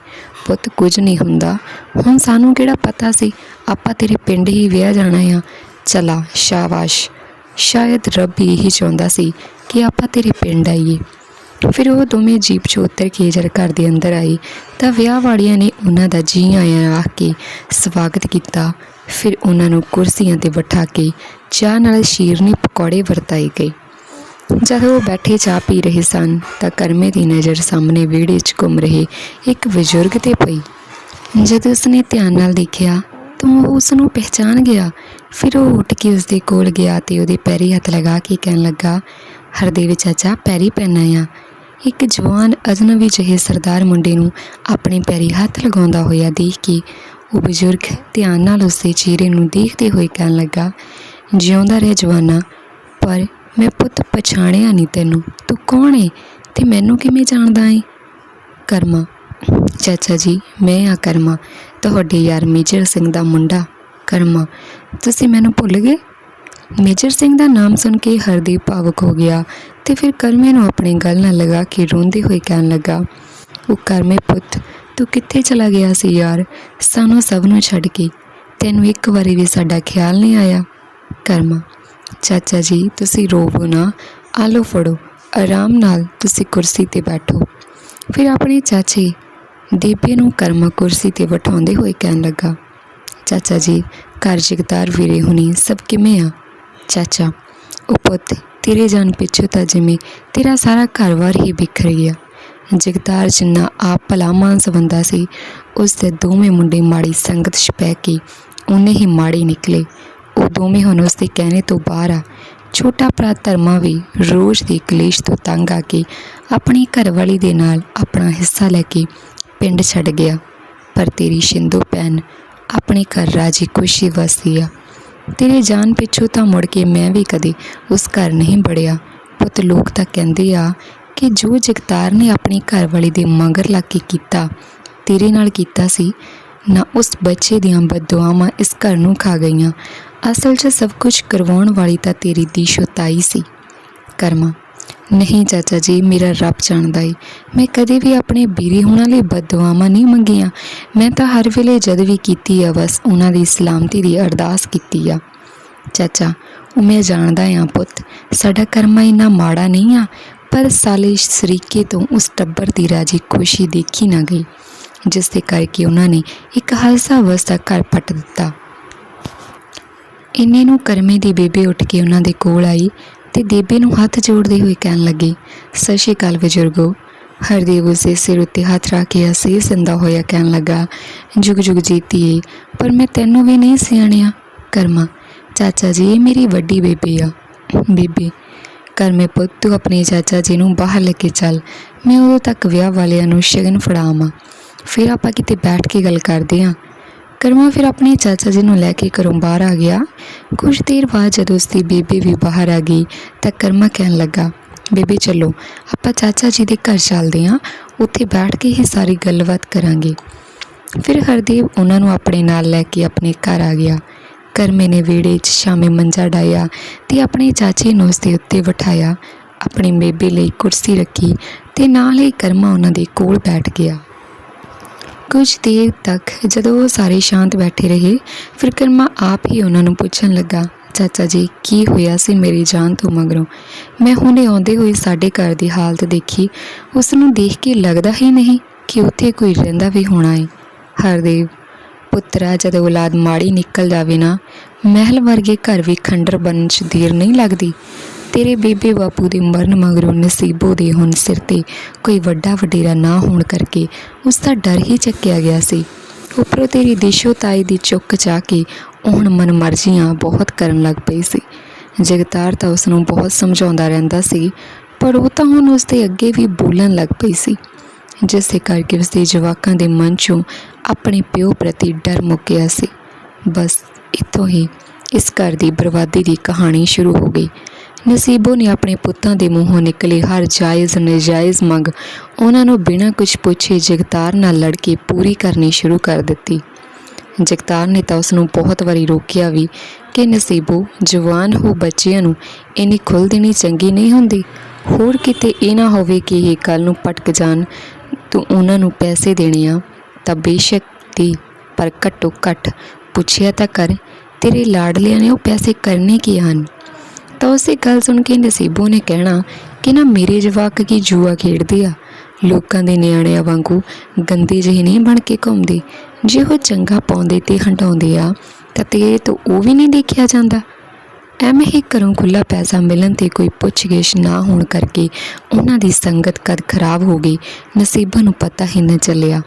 ਪੁੱਤ ਕੁਝ ਨਹੀਂ ਹੁੰਦਾ। ਹੁਣ ਸਾਨੂੰ ਕਿਹੜਾ ਪਤਾ ਸੀ? ਆਪਾਂ ਤੇਰੇ ਪਿੰਡ ਹੀ ਵਿਆਹ ਜਾਣਾ ਆ। ਚਲਾ ਸ਼ਾਬਾਸ਼। ਸ਼ਾਇਦ ਰੱਬ ਇਹੀ ਚਾਹੁੰਦਾ ਸੀ ਕਿ ਆਪਾਂ ਤੇਰੇ ਪਿੰਡ ਆਈਏ। ਫਿਰ ਉਹ ਦੋਵੇਂ ਜੀਪ 'ਚ ਉਤਰ ਕੇ ਜਦ ਘਰ ਦੇ ਅੰਦਰ ਆਈ ਤਾਂ ਵਿਆਹ ਵਾਲਿਆਂ ਨੇ ਉਹਨਾਂ ਦਾ ਜੀ ਆਇਆਂ ਆਖ ਕੇ ਸਵਾਗਤ ਕੀਤਾ। ਫਿਰ ਉਹਨਾਂ ਨੂੰ ਕੁਰਸੀਆਂ ਤੇ ਬਿਠਾ ਕੇ ਚਾਹ ਨਾਲ ਸ਼ੀਰਨੀ ਪਕੌੜੇ ਵਰਤਾਏ ਗਏ। ਜਦੋਂ ਉਹ ਬੈਠੇ ਚਾਹ ਪੀ ਰਹੇ ਸਨ, ਤਾਂ ਕਰਮੇ ਦੀ ਨਜ਼ਰ ਸਾਹਮਣੇ ਵਿਹੜੇ 'ਚ ਘੁੰਮ ਰਹੇ ਇੱਕ ਬਜ਼ੁਰਗ ਤੇ ਪਈ। ਜਦੋਂ ਉਸਨੇ ਧਿਆਨ ਨਾਲ ਦੇਖਿਆ, ਤਾਂ ਉਹ ਉਸ ਨੂੰ ਪਹਿਚਾਨ ਗਿਆ। ਫਿਰ ਉਹ ਉੱਠ ਕੇ ਉਸਦੇ ਕੋਲ ਗਿਆ ਤੇ ਉਹਦੇ ਪੈਰੀ ਹੱਥ ਲਗਾ ਕੇ ਕਹਿਣ ਲੱਗਾ ਹਰਦੇਵ ਚਾਚਾ ਪੈਰੀ ਪੈਣਾ ਆ ਇੱਕ ਜਵਾਨ ਅਜਨਬੀ ਜਿਹੇ ਸਰਦਾਰ ਮੁੰਡੇ ਨੂੰ ਆਪਣੇ ਪੈਰੀ ਹੱਥ ਲਗਾਉਂਦਾ ਹੋਇਆ ਦੇਖ ਕੇ ਉਹ ਬਜ਼ੁਰਗ ਧਿਆਨ ਨਾਲ ਉਸ ਚਿਹਰੇ ਨੂੰ ਦੇਖਦੇ ਹੋਏ ਕਹਿਣ ਲੱਗਾ, ਜਿਉਂਦਾ ਰਹਿ ਜਵਾਨਾ, ਪਰ ਮੈਂ ਪੁੱਤ ਪਛਾਣਿਆ ਨਹੀਂ ਤੈਨੂੰ। ਤੂੰ ਕੌਣ ਏ ਤੇ ਮੈਨੂੰ ਕਿਵੇਂ ਜਾਣਦਾ ਏ? ਕਰਮਾ, ਚਾਚਾ ਜੀ, ਮੈਂ ਆ ਕਰਮਾ। ਤੁਹਾਡੇ ਯਾਰ ਮੇਜਰ ਸਿੰਘ ਦਾ ਮੁੰਡਾ। ਕਰਮਾ, ਤੁਸੀਂ ਮੈਨੂੰ ਭੁੱਲ ਗਏ? ਮੇਜਰ ਸਿੰਘ ਦਾ ਨਾਮ ਸੁਣ ਕੇ ਹਰਦੀਪ ਭਾਵੁਕ ਹੋ ਗਿਆ ਤੇ ਫਿਰ ਕਰਮੇ ਨੂੰ ਆਪਣੀ ਗੱਲ ਨਾਲ ਲਗਾ ਕੇ ਰੋਂਦੇ ਹੋਏ ਕਹਿਣ ਲੱਗਾ, ਉਹ ਕਰਮੇ ਪੁੱਤ, ਤੂੰ ਕਿੱਥੇ ਚਲਾ ਗਿਆ ਸੀ ਯਾਰ? ਸਾਨੂੰ ਸਭ ਨੂੰ ਛੱਡ ਕੇ। ਤੈਨੂੰ ਇੱਕ ਵਾਰੀ ਵੀ ਸਾਡਾ ਖਿਆਲ ਨਹੀਂ ਆਇਆ। ਕਰਮਾ, ਚਾਚਾ ਜੀ, ਤੁਸੀਂ ਰੋਵੋ ਨਾ। ਆਲੋ ਫੜੋ। ਆਰਾਮ ਨਾਲ ਤੁਸੀਂ ਕੁਰਸੀ ਤੇ ਬੈਠੋ। ਫਿਰ ਆਪਣੇ ਚਾਚੇ ਦੀਪੇ ਨੂੰ ਕਰਮਾ ਕੁਰਸੀ ਤੇ ਬਿਠਾਉਂਦੇ ਹੋਏ ਕਹਿਣ ਲੱਗਾ, ਚਾਚਾ ਜੀ, ਘਰ ਜਗਤਾਰ ਵੀਰੇ ਹੁਣੀ ਸਭ ਕਿਵੇਂ ਆ? ਚਾਚਾ, ਉਹ ਪੁੱਤ, ਤੇਰੇ ਜਾਣ ਪਿੱਛੋਂ ਤਾਂ ਜਿਵੇਂ ਤੇਰਾ ਸਾਰਾ ਘਰ ਵਾਰ ਹੀ ਬਿਖਰ ਗਿਆ ਜਗਤਾਰ ਜਿੰਨਾ ਆਪ ਭਲਾ ਮਾਨਸ ਬੰਦਾ ਸੀ, ਉਸ ਦੇ ਦੋਵੇਂ ਮੁੰਡੇ ਮਾੜੀ ਸੰਗਤ 'ਚ ਪੈ ਕੇ ਉਹਨੇ ਹੀ ਮਾੜੇ ਨਿਕਲੇ। ਉਹ ਦੋਵੇਂ ਹੁਣ ਉਸ ਦੇ ਕਹਿਣੇ ਤੋਂ ਬਾਹਰ ਆ। ਛੋਟਾ ਭਰਾ ਧਰਮਾ ਵੀ ਰੋਜ਼ ਦੇ ਕਲੇਸ਼ ਤੋਂ ਤੰਗ ਆ ਕੇ ਆਪਣੀ ਘਰਵਾਲੀ ਦੇ ਨਾਲ ਆਪਣਾ ਹਿੱਸਾ ਲੈ ਕੇ ਪਿੰਡ ਛੱਡ ਗਿਆ। ਪਰ ਤੇਰੀ ਸ਼ਿੰਦੋ ਭੈਣ ਆਪਣੇ ਘਰ ਰਾਜੀ ਖੁਸ਼ੀ ਵਸਦੀ ਆ। ਤੇਰੇ ਜਾਨ ਪਿੱਛੋਂ ਤਾਂ ਮੁੜ ਕੇ ਮੈਂ ਵੀ ਕਦੇ ਉਸ ਘਰ ਨਹੀਂ ਬੜਿਆ ਪੁੱਤ ਲੋਕ ਤਾਂ ਕਹਿੰਦੇ ਆ ਕਿ ਜੋ ਜਗਤਾਰ ਨੇ ਆਪਣੀ ਘਰਵਾਲੀ ਦੇ ਮਗਰ ਲੱਗ ਕੇ ਕੀਤਾ, ਤੇਰੇ ਨਾਲ ਕੀਤਾ ਸੀ। ਨਾ ਉਸ ਬੱਚੇ ਦੀਆਂ ਬਦਦੁਆਵਾਂ ਇਸ ਘਰ ਨੂੰ ਖਾ ਗਈਆਂ। ਅਸਲ 'ਚ ਸਭ ਕੁਝ ਕਰਵਾਉਣ ਵਾਲੀ ਤਾਂ ਤੇਰੀ ਦੀਸ਼ੋ ਤਾਈ ਸੀ। ਕਰਮਾ ਨਹੀਂ, ਚਾਚਾ ਜੀ, ਮੇਰਾ ਰੱਬ ਜਾਣਦਾ ਏ। ਮੈਂ ਕਦੇ ਵੀ ਆਪਣੇ ਬੀਰੇ ਹੋਣਾ ਲਈ ਬਦਦੁਆਵਾਂ ਨਹੀਂ ਮੰਗੀਆਂ। ਮੈਂ ਤਾਂ ਹਰ ਵੇਲੇ ਜਦ ਵੀ ਕੀਤੀ ਆ, ਬਸ ਉਹਨਾਂ ਦੀ ਸਲਾਮਤੀ ਦੀ ਅਰਦਾਸ ਕੀਤੀ ਆ। ਚਾਚਾ, ਉਹ ਮੈਂ ਜਾਣਦਾ ਆ ਪੁੱਤ, ਸਾਡਾ ਕਰਮਾ ਇੰਨਾ ਮਾੜਾ ਨਹੀਂ ਆ, ਪਰ ਸਾਲੇ ਸਰੀਕੇ ਤੋਂ ਉਸ ਟੱਬਰ ਦੀ ਰਾਜੀ ਖੁਸ਼ੀ ਦੇਖੀ ਨਾ ਗਈ, ਜਿਸ ਦੇ ਕਰਕੇ ਉਹਨਾਂ ਨੇ ਇੱਕ ਹਾਲਸਾ ਅਵਸਥਾ ਘਰ ਪੱਟ ਦਿੱਤਾ। ਇੰਨੇ ਨੂੰ ਕਰਮੇ ਦੀ ਬੇਬੇ ਉੱਠ ਕੇ ਉਹਨਾਂ ਦੇ ਕੋਲ ਆਈ। ਤੇ ਦੇਬੇ ਨੂੰ ਹੱਥ ਜੋੜਦੇ ਹੋਏ ਕਹਿਣ ਲੱਗੀ, ਸਤਿ ਸ਼੍ਰੀ ਅਕਾਲ ਬਜ਼ੁਰਗੋ। ਹਰਦੇਵ ਉਸਦੇ ਸਿਰ ਉੱਤੇ ਹੱਥ ਰੱਖ ਕੇ ਅਸੀਸ ਸੰਦਾ ਹੋਇਆ ਕਹਿਣ ਲੱਗਾ, ਜੁਗ ਜੁਗ ਜੀਤੀਏ ਪਰ ਮੈਂ ਤੈਨੂੰ ਵੀ ਨਹੀਂ ਸਿਆਣਿਆ। ਕਰਮਾ, ਚਾਚਾ ਜੀ, ਇਹ ਮੇਰੀ ਵੱਡੀ ਬੇਬੇ ਆ। ਬੇਬੇ, ਕਰਮੇ ਪੁੱਤ, ਤੂੰ ਆਪਣੇ ਚਾਚਾ ਜੀ ਨੂੰ ਬਾਹਰ ਲੈ ਕੇ ਚੱਲ। ਮੈਂ ਉਦੋਂ ਤੱਕ ਵਿਆਹ ਵਾਲਿਆਂ ਨੂੰ ਸ਼ਗਨ ਫੜਾਵਾਂ। ਫਿਰ ਆਪਾਂ ਕਿਤੇ ਬੈਠ ਕੇ ਗੱਲ ਕਰਦੇ ਹਾਂ ਕਰਮਾ ਫਿਰ ਆਪਣੇ ਚਾਚਾ ਜੀ ਨੂੰ ਲੈ ਕੇ ਘਰੋਂ ਬਾਹਰ ਆ ਗਿਆ। ਕੁਝ ਦੇਰ ਬਾਅਦ ਜਦੋਂ ਉਸਦੀ ਬੇਬੇ ਵੀ ਬਾਹਰ ਆ ਗਈ ਤਾਂ ਕਰਮਾ ਕਹਿਣ ਲੱਗਾ, ਬੇਬੇ ਚਲੋ, ਆਪਾਂ ਚਾਚਾ ਜੀ ਦੇ ਘਰ ਚੱਲਦੇ ਹਾਂ, ਉੱਥੇ ਬੈਠ ਕੇ ਹੀ ਸਾਰੀ ਗੱਲਬਾਤ ਕਰਾਂਗੇ। ਫਿਰ ਹਰਦੇਵ ਉਹਨਾਂ ਨੂੰ ਆਪਣੇ ਨਾਲ ਲੈ ਕੇ ਆਪਣੇ ਘਰ ਆ ਗਿਆ। ਕਰਮੇ ਨੇ ਵਿਹੜੇ 'ਚ ਸ਼ਾਮੇ ਮੰਜਾ ਡਾਇਆ ਤੇ ਆਪਣੇ ਚਾਚੇ ਨੂੰ ਉਸ ਦੇ ਉੱਤੇ ਬਿਠਾਇਆ, ਆਪਣੀ ਬੇਬੇ ਲਈ ਕੁਰਸੀ ਰੱਖੀ ਤੇ ਨਾਲ ਹੀ ਕਰਮਾ ਉਹਨਾਂ ਦੇ ਕੋਲ ਬੈਠ ਗਿਆ। ਕੁਝ ਦੇਰ ਤੱਕ ਜਦੋਂ ਉਹ ਸਾਰੇ ਸ਼ਾਂਤ ਬੈਠੇ ਰਹੇ ਫਿਰ ਕਰਮਾ ਆਪ ਹੀ ਉਹਨਾਂ ਨੂੰ ਪੁੱਛਣ ਲੱਗਾ, ਚਾਚਾ ਜੀ, ਕੀ ਹੋਇਆ ਸੀ ਮੇਰੀ ਜਾਨ ਤੋਂ ਮਗਰੋਂ? ਮੈਂ ਹੁਣੇ ਆਉਂਦੇ ਹੋਏ ਸਾਡੇ ਘਰ ਦੀ ਹਾਲਤ ਦੇਖੀ ਉਸ ਨੂੰ ਦੇਖ ਕੇ ਲੱਗਦਾ ਹੀ ਨਹੀਂ ਕਿ ਉੱਥੇ ਕੋਈ ਰਹਿੰਦਾ ਵੀ ਹੋਣਾ ਹੈ ਹਰਦੇਵ, ਪੁੱਤਰਾ ਜਦੋਂ ਔਲਾਦ ਮਾੜੀ ਨਿਕਲ ਜਾਵੇ ਨਾ, ਮਹਿਲ ਵਰਗੇ ਘਰ ਵੀ ਖੰਡਰ ਬਣਨ 'ਚ ਦੇਰ ਨਹੀਂ ਲੱਗਦੀ। ਤੇਰੇ ਬੇਬੇ ਬਾਪੂ ਦੇ ਮਰਨ ਮਗਰੋਂ ਨਸੀਬੋ ਦੇ ਹੁਣ ਸਿਰ ਤੇ ਕੋਈ ਵੱਡਾ ਵਡੇਰਾ ਨਾ ਹੋਣ ਕਰਕੇ ਉਸ ਦਾ ਡਰ ਹੀ ਚੱਕਿਆ ਗਿਆ ਸੀ। ਉੱਪਰੋਂ ਤੇਰੀ ਦੇਸ਼ੋ ਤਾਈ ਦੀ ਚੁੱਕ ਚਾ ਕੇ ਉਹ ਹੁਣ ਮਨ ਬਹੁਤ ਕਰਨ ਲੱਗ ਪਈ ਸੀ। ਜਗਤਾਰ ਤਾਂ ਉਸ ਨੂੰ ਬਹੁਤ ਸਮਝਾਉਂਦਾ ਰਹਿੰਦਾ ਸੀ, ਪਰ ਉਹ ਤਾਂ ਹੁਣ ਉਸ ਦੇ ਅੱਗੇ ਵੀ ਬੋਲਣ ਲੱਗ ਪਈ ਸੀ। ਜਿਸ ਦੇ ਕਰਕੇ ਉਸ ਦੇ ਜਵਾਕਾਂ ਦੇ ਮਨ 'ਚੋਂ ਆਪਣੇ ਪਿਓ ਪ੍ਰਤੀ ਡਰ ਮੁੱਕਿਆ ਸੀ। ਬਸ ਇੱਥੋਂ ਹੀ ਇਸ ਘਰ ਦੀ ਬਰਬਾਦੀ ਦੀ ਕਹਾਣੀ ਸ਼ੁਰੂ ਹੋ ਗਈ। ਨਸੀਬੋ ਨੇ ਆਪਣੇ ਪੁੱਤਾਂ ਦੇ ਮੂੰਹੋਂ ਨਿਕਲੇ ਹਰ ਜਾਇਜ਼, ਨਜਾਇਜ਼ ਮੰਗ ਉਹਨਾਂ ਨੂੰ ਬਿਨਾਂ ਕੁਝ ਪੁੱਛੇ ਜਗਤਾਰ ਨਾਲ ਲੜ ਕੇ ਪੂਰੀ ਕਰਨੀ ਸ਼ੁਰੂ ਕਰ ਦਿੱਤੀ। ਜਗਤਾਰ ਨੇ ਤਾਂ ਉਸ ਨੂੰ ਬਹੁਤ ਵਾਰੀ ਰੋਕਿਆ ਵੀ ਕਿ ਨਸੀਬੋ ਜਵਾਨ ਹੋ ਬੱਚਿਆਂ ਨੂੰ ਇੰਨੀ ਖੁੱਲ੍ਹ ਦੇਣੀ ਚੰਗੀ ਨਹੀਂ ਹੁੰਦੀ। ਹੋਰ ਕਿਤੇ ਇਹ ਨਾ ਹੋਵੇ ਕਿ ਇਹ ਕੱਲ ਨੂੰ ਪਟਕ ਜਾਣ, ਤੂੰ ਉਹਨਾਂ ਨੂੰ ਪੈਸੇ ਦੇਣੇ ਆ ਤਾਂ ਬੇਸ਼ੱਕ ਦੀ, ਪਰ ਘੱਟੋ ਘੱਟ ਪੁੱਛਿਆ ਤਾਂ ਕਰ ਤੇਰੇ ਲਾਡਲਿਆਂ ਨੇ ਉਹ ਪੈਸੇ ਕਰਨੇ ਕੀ ਹਨ? ਤਾਂ ਉਸੇ ਗੱਲ ਸੁਣ ਕੇ ਨਸੀਬੋ ਨੇ ਕਹਿਣਾ ਕਿ ਨਾ ਮੇਰੇ ਜਵਾਕ ਕੀ ਜੂਆ ਖੇਡਦੇ ਆ? ਲੋਕਾਂ ਦੇ ਨਿਆਣਿਆਂ ਵਾਂਗੂ ਗੰਦੇ ਜਿਹੇ ਨਹੀਂ ਬਣ ਕੇ ਘੁੰਮਦੇ। ਜੇ ਉਹ ਚੰਗਾ ਪਾਉਂਦੇ ਤੇ ਹਟਾਉਂਦੇ ਆ, ਤਾਂ ਤੇਰੇ ਤੋਂ ਉਹ ਵੀ ਨਹੀਂ ਦੇਖਿਆ ਜਾਂਦਾ। ਐਵੇਂ ਹੀ ਘਰੋਂ ਖੁੱਲਾ ਪੈਸਾ ਮਿਲਣ ਤੇ ਕੋਈ ਪੁੱਛਗਿਛ ਨਾ ਹੋਣ ਕਰਕੇ ਉਹਨਾਂ ਦੀ ਸੰਗਤ ਕਦ ਖਰਾਬ ਹੋ ਗਈ, ਨਸੀਬਾਂ ਨੂੰ ਪਤਾ ਹੀ ਨਾ ਚੱਲਿਆ।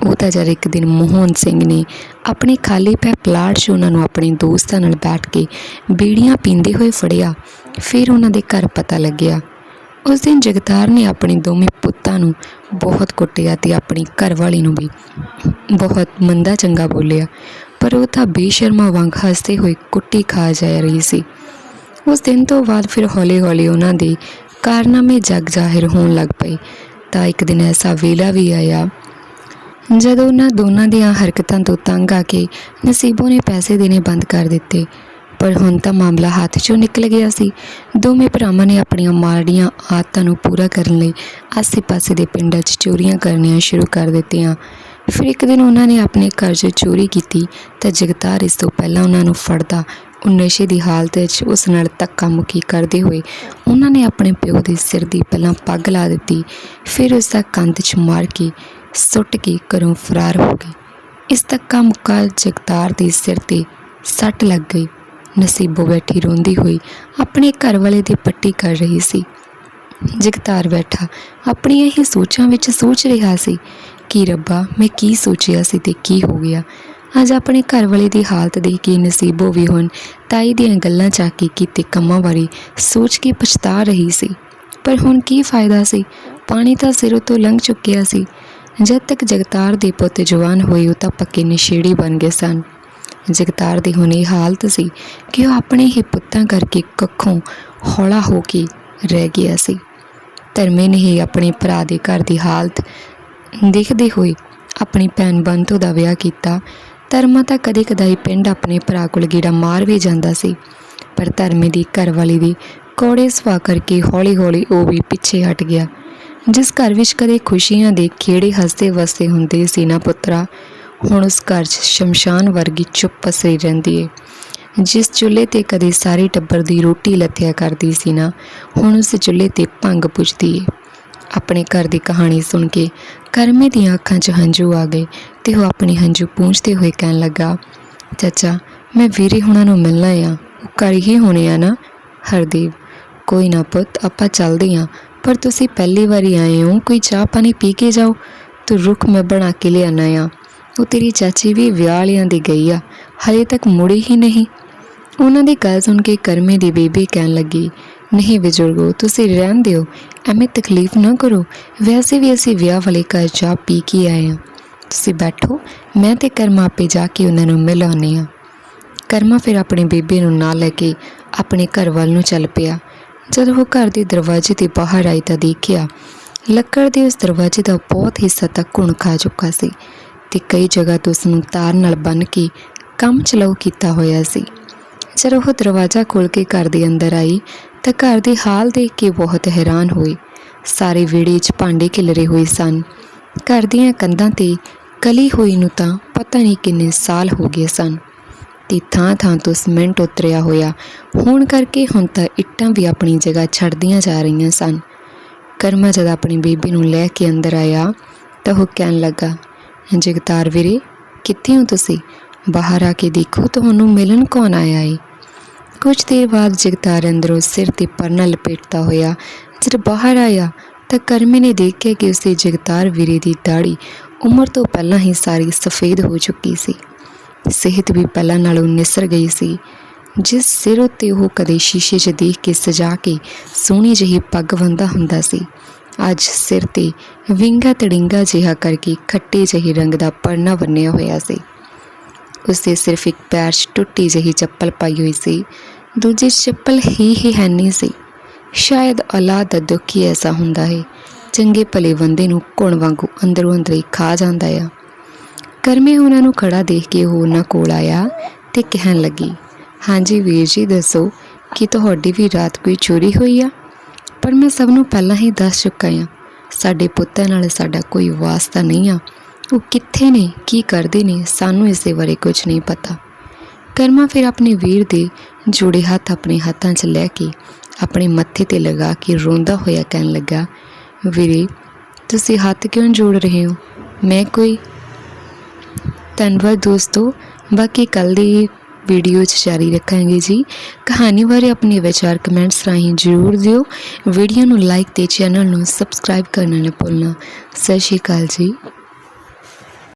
ਉਹ ਤਾਂ ਜਦ ਇੱਕ ਦਿਨ ਮੋਹਨ ਸਿੰਘ ਨੇ ਆਪਣੇ ਖਾਲੀ ਪੈ ਪਲਾਟ 'ਚ ਉਹਨਾਂ ਨੂੰ ਆਪਣੇ ਦੋਸਤਾਂ ਨਾਲ ਬੈਠ ਕੇ ਬੀੜੀਆਂ ਪੀਂਦੇ ਹੋਏ ਫੜਿਆ, ਫਿਰ ਉਹਨਾਂ ਦੇ ਘਰ ਪਤਾ ਲੱਗਿਆ। ਉਸ ਦਿਨ ਜਗਤਾਰ ਨੇ ਆਪਣੇ ਦੋਵੇਂ ਪੁੱਤਾਂ ਨੂੰ ਬਹੁਤ ਕੁੱਟਿਆ ਤੇ ਆਪਣੀ ਘਰਵਾਲੀ ਨੂੰ ਵੀ ਬਹੁਤ ਮੰਦਾ ਚੰਗਾ ਬੋਲਿਆ, ਪਰ ਉਹ ਤਾਂ ਬੇਸ਼ਰਮਾ ਵਾਂਗ ਹੱਸਦੇ ਹੋਏ ਕੁੱਟੀ ਖਾ ਜਾ ਰਹੀ ਸੀ। ਉਸ ਦਿਨ ਤੋਂ ਬਾਅਦ ਫਿਰ ਹੌਲੀ-ਹੌਲੀ ਉਹਨਾਂ ਦੇ ਕਾਰਨਾਮੇ ਜਗ ਜ਼ਾਹਿਰ ਹੋਣ ਲੱਗ ਪਏ। ਤਾਂ ਇੱਕ ਦਿਨ ਐਸਾ ਵੇਲਾ ਵੀ ਆਇਆ ਜਦੋਂ ਉਹਨਾਂ ਦੋਨਾਂ ਦੀਆਂ ਹਰਕਤਾਂ ਤੋਂ ਤੰਗ ਆ ਕੇ ਨਸੀਬੋ ਨੇ ਪੈਸੇ ਦੇਣੇ ਬੰਦ ਕਰ ਦਿੱਤੇ, ਪਰ ਹੁਣ ਤਾਂ ਮਾਮਲਾ ਹੱਥ 'ਚੋਂ ਨਿਕਲ ਗਿਆ ਸੀ। ਦੋਵੇਂ ਭਰਾਵਾਂ ਨੇ ਆਪਣੀਆਂ ਮਾੜੀਆਂ ਆਦਤਾਂ ਨੂੰ ਪੂਰਾ ਕਰਨ ਲਈ ਆਸੇ-ਪਾਸੇ ਦੇ ਪਿੰਡਾਂ 'ਚ ਚੋਰੀਆਂ ਕਰਨੀਆਂ ਸ਼ੁਰੂ ਕਰ ਦਿੱਤੀਆਂ। ਫਿਰ ਇੱਕ ਦਿਨ ਉਹਨਾਂ ਨੇ ਆਪਣੇ ਘਰ 'ਚ ਚੋਰੀ ਕੀਤੀ ਤਾਂ ਜਗਤਾਰ ਇਸ ਤੋਂ ਪਹਿਲਾਂ ਉਹਨਾਂ ਨੂੰ ਫੜਦਾ, ਉਹ ਨਸ਼ੇ ਦੀ ਹਾਲਤ ਵਿੱਚ ਉਸ ਨਾਲ ਧੱਕਾ ਮੁੱਕੀ ਕਰਦੇ ਹੋਏ ਉਹਨਾਂ ਨੇ ਆਪਣੇ ਪਿਓ ਦੇ ਸਿਰ ਦੀ ਪਹਿਲਾਂ ਪੱਗ ਲਾ ਦਿੱਤੀ, ਫਿਰ ਉਸ ਦਾ ਕੰਧ 'ਚ ਮਾਰ ਕੇ ਸੁੱਟ ਕੇ ਘਰੋਂ ਫਰਾਰ ਹੋ ਗਈ। ਇਸ ਧੱਕਾ ਮੁੱਕਾ ਜਗਤਾਰ ਦੇ ਸਿਰ ਤੇ ਸੱਟ ਲੱਗ ਗਈ। ਨਸੀਬੋ ਬੈਠੀ ਰੋਂਦੀ ਹੋਈ ਆਪਣੇ ਘਰ ਵਾਲੇ ਦੀ ਪੱਟੀ ਕਰ ਰਹੀ ਸੀ। ਜਗਤਾਰ ਬੈਠਾ ਆਪਣੀਆਂ ਹੀ ਸੋਚਾਂ ਵਿੱਚ ਸੋਚ ਰਿਹਾ ਸੀ ਕਿ ਰੱਬਾ, ਮੈਂ ਕੀ ਸੋਚਿਆ ਸੀ ਤੇ ਕੀ ਹੋ ਗਿਆ। ਅੱਜ ਆਪਣੇ ਘਰ ਵਾਲੇ ਦੀ ਹਾਲਤ ਦੇਖ ਕੇ ਨਸੀਬੋ ਵੀ ਹੁਣ ਤਾਈ ਦੀਆਂ ਗੱਲਾਂ ਚਾ ਕੇ ਕੀਤੇ ਕੰਮਾਂ ਬਾਰੇ ਸੋਚ ਕੇ ਪਛਤਾ ਰਹੀ ਸੀ। ਪਰ ਹੁਣ ਕੀ ਫਾਇਦਾ ਸੀ? ਪਾਣੀ ਤਾਂ ਸਿਰੋਂ ਤੋਂ ਲੰਘ ਚੁੱਕਿਆ ਸੀ। ਜਦ ਤੱਕ ਜਗਤਾਰ ਦੇ ਪੁੱਤ ਜਵਾਨ ਹੋਏ ਉਹ ਤਾਂ ਪੱਕੇ ਨਸ਼ੇੜੀ ਬਣ ਗਏ ਸਨ। ਜਗਤਾਰ ਦੀ ਹੁਣ ਹਾਲਤ ਸੀ ਕਿ ਉਹ ਆਪਣੇ ਹੀ ਪੁੱਤਾਂ ਕਰਕੇ ਕੱਖੋਂ ਹੌਲਾ ਹੋ ਕੇ ਰਹਿ ਗਿਆ ਸੀ। ਧਰਮੇ ਨੇ ਹੀ ਆਪਣੇ ਭਰਾ ਦੇ ਘਰ ਦੀ ਹਾਲਤ ਦੇਖਦੇ ਹੋਏ ਆਪਣੀ ਭੈਣ ਬੰਤੋ ਦਾ ਵਿਆਹ ਕੀਤਾ। ਧਰਮਾ ਤਾਂ ਕਦੇ ਕਦਾਈ ਪਿੰਡ ਆਪਣੇ ਭਰਾ ਕੋਲ ਗੇੜਾ ਮਾਰ ਵੀ ਜਾਂਦਾ ਸੀ, ਪਰ ਧਰਮੇ ਦੀ ਘਰਵਾਲੀ ਦੀ ਕੋੜੇ ਸੁਭਾਅ ਕਰਕੇ ਹੌਲੀ-ਹੌਲੀ ਉਹ ਵੀ ਪਿੱਛੇ ਹਟ ਗਿਆ। ਜਿਸ ਘਰ ਵਿੱਚ ਕਦੇ ਖੁਸ਼ੀਆਂ ਦੇ ਖੇੜੇ ਹੱਸਦੇ ਵਸਦੇ ਹੁੰਦੇ ਸੀ ਨਾ ਪੁੱਤਰਾ, ਹੁਣ ਉਸ ਘਰ 'ਚ ਸ਼ਮਸ਼ਾਨ ਵਰਗੀ ਚੁੱਪ ਪਸਰੀ ਰਹਿੰਦੀ ਏ। ਜਿਸ ਚੁੱਲ੍ਹੇ ਤੇ ਕਦੇ ਸਾਰੇ ਟੱਬਰ ਦੀ ਰੋਟੀ ਲੱਥਿਆ ਕਰਦੀ ਸੀ ਨਾ, ਹੁਣ ਉਸ ਚੁੱਲ੍ਹੇ ਤੇ ਭੰਗ ਪੁੱਜਦੀ ਏ। ਆਪਣੇ ਘਰ ਦੀ ਕਹਾਣੀ ਸੁਣ ਕੇ ਕਰਮੇ ਦੀਆਂ ਅੱਖਾਂ 'ਚ ਹੰਝੂ ਆ ਗਏ ਤੇ ਉਹ ਆਪਣੇ ਹੰਝੂ ਪੂੰਝਦੇ ਹੋਏ ਕਹਿਣ ਲੱਗਾ, ਚਾਚਾ, ਮੈਂ ਵੀਰੇ ਹੁਣਾਂ ਨੂੰ ਮਿਲਣਾ ਆ ਉਹ ਘਰ ਹੀ ਹੋਣੇ ਆ ਨਾ? ਹਰਦੀਪ, ਕੋਈ ਨਾ ਪੁੱਤ, ਆਪਾਂ ਚੱਲਦੇ ਆ। ਪਰ ਤੁਸੀਂ ਪਹਿਲੀ ਵਾਰੀ ਆਏ ਹੋ, ਕੋਈ ਚਾਹ ਪਾਣੀ ਪੀ ਕੇ ਜਾਓ। ਤੂੰ ਰੁੱਖ ਮੈਂ ਬਣਾ ਕੇ ਲਿਆਣਾ ਆ। ਉਹ ਤੇਰੀ ਚਾਚੀ ਵੀ ਵਿਆਹ ਵਾਲਿਆਂ ਦੀ ਗਈ ਆ, ਹਲੇ ਤੱਕ ਮੁੜੀ ਹੀ ਨਹੀਂ। ਉਹਨਾਂ ਦੀ ਗੱਲ ਸੁਣ ਕੇ ਕਰਮੇ ਦੀ ਬੀਬੀ ਕਹਿਣ ਲੱਗੀ, ਨਹੀਂ ਬਜ਼ੁਰਗੋ, ਤੁਸੀਂ ਰਹਿਣ ਦਿਓ, ਐਵੇਂ ਤਕਲੀਫ ਨਾ ਕਰੋ। ਵੈਸੇ ਵੀ ਅਸੀਂ ਵਿਆਹ ਵਾਲੇ ਘਰ ਚਾਹ ਪੀ ਕੇ ਆਏ ਹਾਂ ਤੁਸੀਂ ਬੈਠੋ, ਮੈਂ ਤੇ ਕਰਮਾ ਆਪੇ ਜਾ ਕੇ ਉਹਨਾਂ ਨੂੰ ਮਿਲ ਆਉਂਦੇ ਹਾਂ ਕਰਮਾ ਫਿਰ ਆਪਣੀ ਬੀਬੀ ਨੂੰ ਨਾਲ ਲੈ ਕੇ ਆਪਣੇ ਘਰ ਵੱਲ ਨੂੰ ਚੱਲ ਪਿਆ। ਜਦ ਉਹ ਘਰ ਦੇ ਦਰਵਾਜ਼ੇ ਦੇ ਬਾਹਰ ਆਈ ਤਾਂ ਦੇਖਿਆ ਲੱਕੜ ਦੇ ਉਸ ਦਰਵਾਜ਼ੇ ਦਾ ਬਹੁਤ ਹਿੱਸਾ ਤੱਕ ਘੁਣ ਖਾ ਚੁੱਕਾ ਸੀ ਤੇ ਕਈ ਜਗ੍ਹਾ ਤੋਂ ਉਸ ਨੂੰ ਤਾਰ ਨਾਲ ਬੰਨ੍ਹ ਕੇ ਕੰਮ ਚਲਾਉ ਕੀਤਾ ਹੋਇਆ ਸੀ। ਜਦੋਂ ਉਹ ਦਰਵਾਜ਼ਾ ਖੋਲ੍ਹ ਕੇ ਘਰ ਦੇ ਅੰਦਰ ਆਈ ਤਾਂ ਘਰ ਦੀ ਹਾਲ ਦੇਖ ਕੇ ਬਹੁਤ ਹੈਰਾਨ ਹੋਈ। ਸਾਰੇ ਵਿਹੜੇ 'ਚ ਭਾਂਡੇ ਖਿਲਰੇ ਹੋਏ ਸਨ। ਘਰ ਦੀਆਂ ਕੰਧਾਂ ਤੇ ਕਲੀ ਹੋਈ ਨੂੰ ਤਾਂ ਪਤਾ ਨਹੀਂ ਕਿੰਨੇ ਸਾਲ ਹੋ ਗਏ ਸਨ। ਤੇ ਥਾਂ ਥਾਂ ਤੋਂ ਸੀਮੈਂਟ ਉਤਰਿਆ ਹੋਇਆ। ਹੋਣ ਕਰਕੇ ਹੁਣ ਤਾਂ ਇੱਟਾਂ ਵੀ ਆਪਣੀ ਜਗ੍ਹਾ ਛੱਡਦੀਆਂ ਜਾ ਰਹੀਆਂ ਸਨ। ਕਰਮਾ ਜਦ ਆਪਣੀ ਬੀਬੀ ਨੂੰ ਲੈ ਕੇ ਅੰਦਰ ਆਇਆ, ਤਾਂ ਉਹ ਕਹਿਣ ਲੱਗਾ, ਜਗਤਾਰ ਵੀਰੇ, ਕਿੱਥੇ ਹੋ ਤੁਸੀਂ? ਬਾਹਰ ਆ ਕੇ ਦੇਖੋ, ਤੁਹਾਨੂੰ ਮਿਲਣ ਕੌਣ ਆਇਆ ਏ? ਕੁਝ ਦੇਰ ਬਾਅਦ ਜਗਤਾਰ ਅੰਦਰੋਂ ਸਿਰ ਤੇ ਪਰਨਾ ਲਪੇਟਦਾ ਹੋਇਆ, ਜਦ ਬਾਹਰ ਆਇਆ, ਤਾਂ ਕਰਮੇ ਨੇ ਦੇਖਿਆ ਕਿ ਉਸਦੇ ਜਗਤਾਰ ਵੀਰੇ ਦੀ ਦਾੜੀ ਉਮਰ ਤੋਂ ਪਹਿਲਾਂ ਹੀ ਸਾਰੀ ਸਫੇਦ ਹੋ ਚੁੱਕੀ ਸੀ। ਸਿਹਤ ਵੀ ਪਹਿਲਾਂ ਨਾਲੋਂ ਨਿਸਰ ਗਈ ਸੀ। ਜਿਸ ਸਿਰ ਉੱਤੇ ਉਹ ਕਦੇ ਸ਼ੀਸ਼ੇ 'ਚ ਦੇਖ ਕੇ ਸਜਾ ਕੇ ਸੋਹਣੀ ਜਿਹੀ ਪੱਗ ਬੰਨ੍ਹਦਾ ਹੁੰਦਾ ਸੀ, ਅੱਜ ਸਿਰ ਤੇ ਵਿੰਗਾ ਤੜਿੰਗਾ ਜਿਹਾ ਕਰਕੇ ਖੱਟੇ ਜਿਹੇ ਰੰਗ ਦਾ ਪਰਨਾ ਬੰਨਿਆ ਹੋਇਆ ਸੀ। ਉਸਦੇ ਸਿਰਫ ਇੱਕ ਪੈਰ 'ਚ ਟੁੱਟੀ ਜਿਹੀ ਚੱਪਲ ਪਾਈ ਹੋਈ ਸੀ, ਦੂਜੀ ਚੱਪਲ ਹੀ ਹੀ ਹੈ ਸੀ। ਸ਼ਾਇਦ ਔਲਾਦ ਦਾ ਦੁੱਖ ਹੀ ਐਸਾ ਹੁੰਦਾ ਹੈ, ਚੰਗੇ ਭਲੇ ਬੰਦੇ ਨੂੰ ਘੁਣ ਵਾਂਗੂ ਅੰਦਰੋਂ ਅੰਦਰ ਹੀ ਖਾ ਜਾਂਦਾ ਆ। ਕਰਮੇ ਉਹਨਾਂ ਨੂੰ ਖੜਾ ਦੇਖ ਕੇ ਉਹ ਉਹਨਾਂ ਕੋਲ ਆਇਆ ਤੇ ਕਹਿਣ ਲੱਗੀ, ਹਾਂਜੀ ਵੀਰ ਜੀ, ਦੱਸੋ, ਕਿ ਤੁਹਾਡੀ ਵੀ ਰਾਤ ਕੋਈ ਚੋਰੀ ਹੋਈ ਆ? ਪਰ ਮੈਂ ਸਭ ਨੂੰ ਪਹਿਲਾਂ ਹੀ ਦੱਸ ਚੁੱਕਾ ਹਾਂ, ਸਾਡੇ ਪੁੱਤਾਂ ਨਾਲ ਸਾਡਾ ਕੋਈ ਵਾਸਤਾ ਨਹੀਂ ਆ। ਉਹ ਕਿੱਥੇ ਨੇ, ਕੀ ਕਰਦੇ ਨੇ, ਸਾਨੂੰ ਇਸ ਦੇ ਬਾਰੇ ਕੁਝ ਨਹੀਂ ਪਤਾ। ਕਰਮਾ ਫਿਰ ਆਪਣੇ ਵੀਰ ਦੇ ਜੁੜੇ ਹੱਥ ਆਪਣੇ ਹੱਥਾਂ 'ਚ ਲੈ ਕੇ ਆਪਣੇ ਮੱਥੇ ਤੇ ਲਗਾ ਕੇ ਰੋਂਦਾ ਹੋਇਆ ਕਹਿਣ ਲੱਗਾ, ਵੀਰੇ, ਤੁਸੀਂ ਹੱਥ ਕਿਉਂ ਜੋੜ ਰਹੇ ਹੋ? ਮੈਂ ਕੋਈ ਧੰਨਵਾਦ ਦੋਸਤੋ। ਬਾਕੀ ਕੱਲ ਦੀ ਵੀਡੀਓ 'ਚ ਜਾਰੀ ਰੱਖਾਂਗੇ ਜੀ। ਕਹਾਣੀ ਬਾਰੇ ਆਪਣੇ ਵਿਚਾਰ ਕਮੈਂਟਸ ਰਾਹੀਂ ਜ਼ਰੂਰ ਦਿਓ। ਵੀਡੀਓ ਨੂੰ ਲਾਈਕ ਤੇ ਚੈਨਲ ਨੂੰ ਸਬਸਕ੍ਰਾਈਬ ਕਰਨਾ ਨਾ ਭੁੱਲਣਾ। ਸਤਿ ਸ਼੍ਰੀ ਅਕਾਲ ਜੀ।